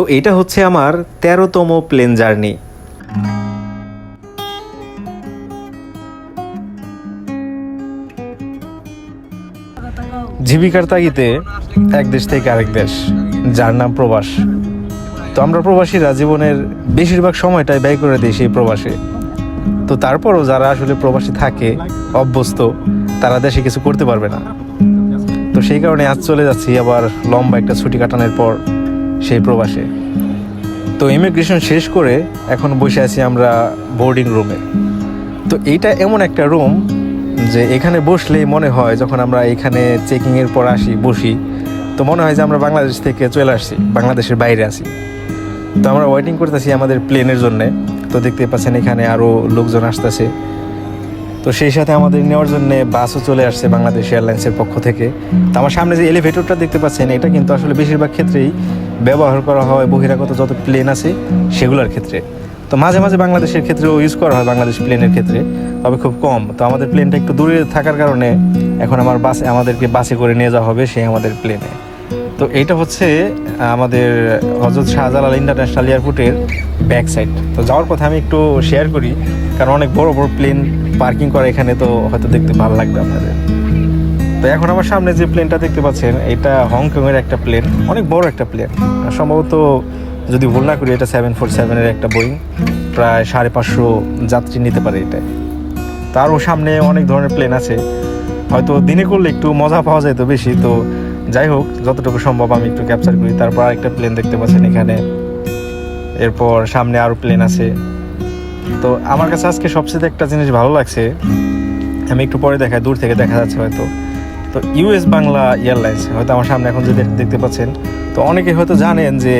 তো এটা হচ্ছে আমার তেরোতম প্লেন জার্নি। জীবিকার তাগিতে এক দেশ থেকে আরেক দেশ, যার নাম প্রবাস। তো আমরা প্রবাসীরা জীবনের বেশিরভাগ সময়টাই ব্যয় করে দিই সেই প্রবাসে। তো তারপরও যারা আসলে প্রবাসী থাকে, অভ্যস্ত, তারা দেশে কিছু করতে পারবে না। তো সেই কারণে আজ চলে যাচ্ছি আবার লম্বা একটা ছুটি কাটানোর পর। সেই প্রবাসে। তো ইমিগ্রেশন শেষ করে এখন বসে আছি আমরা বোর্ডিং রুমে তো এইটা এমন একটা রুম যে এখানে বসলেই মনে হয় যখন আমরা এখানে চেকিংয়ের পর আসি, বসি, তো মনে হয় যে আমরা বাংলাদেশ থেকে চলে আসছি, বাংলাদেশের বাইরে আছি। তো আমরা ওয়েটিং করতেছি আমাদের প্লেনের জন্যে। তো দেখতে পাচ্ছেন এখানে আরও লোকজন আসতেছে। তো সেই সাথে আমাদের নেওয়ার জন্য বাসও চলে আসছে বাংলাদেশ এয়ারলাইন্সের পক্ষ থেকে। তো আমার সামনে যে এলিভেটরটা দেখতে পাচ্ছেন, এটা কিন্তু আসলে বেশিরভাগ ক্ষেত্রেই ব্যবহার করা হয়, বহিরাগত যত প্লেন আছে সেগুলোর ক্ষেত্রে। তো মাঝে মাঝে বাংলাদেশের ক্ষেত্রেও ইউজ করা হয় বাংলাদেশ প্লেনের ক্ষেত্রে, তবে খুব কম। তো আমাদের প্লেনটা একটু দূরে থাকার কারণে এখন আমার বাসে আমাদেরকে বাসে করে নিয়ে যাওয়া হবে সেই আমাদের প্লেনে তো এইটা হচ্ছে আমাদের হজরত শাহজালাল ইন্টারন্যাশনাল এয়ারপোর্টের ব্যাক সাইড তো যাওয়ার কথা আমি একটু শেয়ার করি, কারণ অনেক বড় বড় প্লেন পার্কিং করা এখানে, তো হয়তো দেখতে ভালো লাগবে আপনাদের। তো এখন আমার সামনে যে প্লেনটা দেখতে পাচ্ছেন, এটা হংকংয়ের একটা প্লেন অনেক বড় একটা প্লেন সম্ভবত যদি ভুল না করি, এটা সেভেন ফোর সেভেনের একটা বোয়িং প্রায় সাড়ে পাঁচশো যাত্রী নিতে পারে এটা তারও সামনে অনেক ধরনের প্লেন আছে। হয়তো দিনে করলে একটু মজা পাওয়া যায় তো বেশি, তো যাই হোক, যতটুকু সম্ভব আমি একটু ক্যাপচার করি। তারপর আরেকটা প্লেন দেখতে পাচ্ছেন এখানে। এরপর সামনে আরও প্লেন আছে। তো আমার কাছে আজকে সবচেয়ে একটা জিনিস ভালো লাগছে, আমি একটু পরে দেখাই, দূর থেকে দেখা যাচ্ছে হয়তো। তো ইউএস বাংলা এয়ারলাইন্স, হয়তো আমার সামনে এখন যে দেখতে পাচ্ছেন, তো অনেকে হয়তো জানেন যে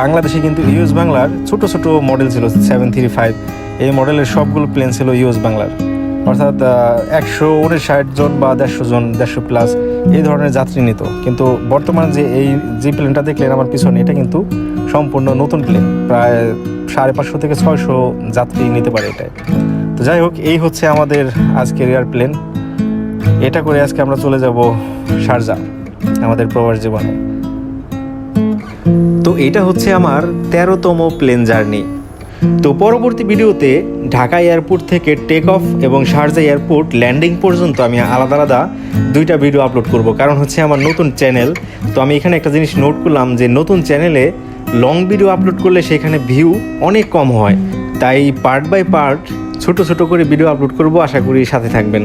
বাংলাদেশে কিন্তু ইউএস বাংলার ছোট ছোট মডেল ছিল সেভেন থ্রি ফাইভ এই মডেলের সবগুলো প্লেন ছিল ইউএস বাংলার। অর্থাৎ একশো উনষাট জন বা দেড়শো জন, দেড়শো প্লাস এই ধরনের যাত্রী নিত। কিন্তু বর্তমান যে এই, যে প্লেনটা দেখলেন আমার পিছনে, এটা কিন্তু সম্পূর্ণ নতুন প্লেন প্রায় সাড়ে পাঁচশো থেকে ছয়শো যাত্রী নিতে পারে এটাই। তো যাই হোক, এই হচ্ছে আমাদের আজকের এয়ার প্লেন এটা করে আজকে আমরা চলে যাব শারজা আমাদের প্রবাস জীবনে। তো এটা হচ্ছে আমার তেরোতম প্লেন জার্নি তো পরবর্তী ভিডিওতে ঢাকা এয়ারপোর্ট থেকে টেক অফ এবং শারজা এয়ারপোর্ট ল্যান্ডিং পর্যন্ত আমি আলাদা আলাদা দুইটা ভিডিও আপলোড করব। কারণ হচ্ছে আমার নতুন চ্যানেল তো আমি এখানে একটা জিনিস নোট করলাম যে নতুন চ্যানেলে লং ভিডিও আপলোড করলে সেখানে ভিউ অনেক কম হয়। তাই পার্ট বাই পার্ট ছোট ছোট করে ভিডিও আপলোড করব, আশা করি সাথে থাকবেন।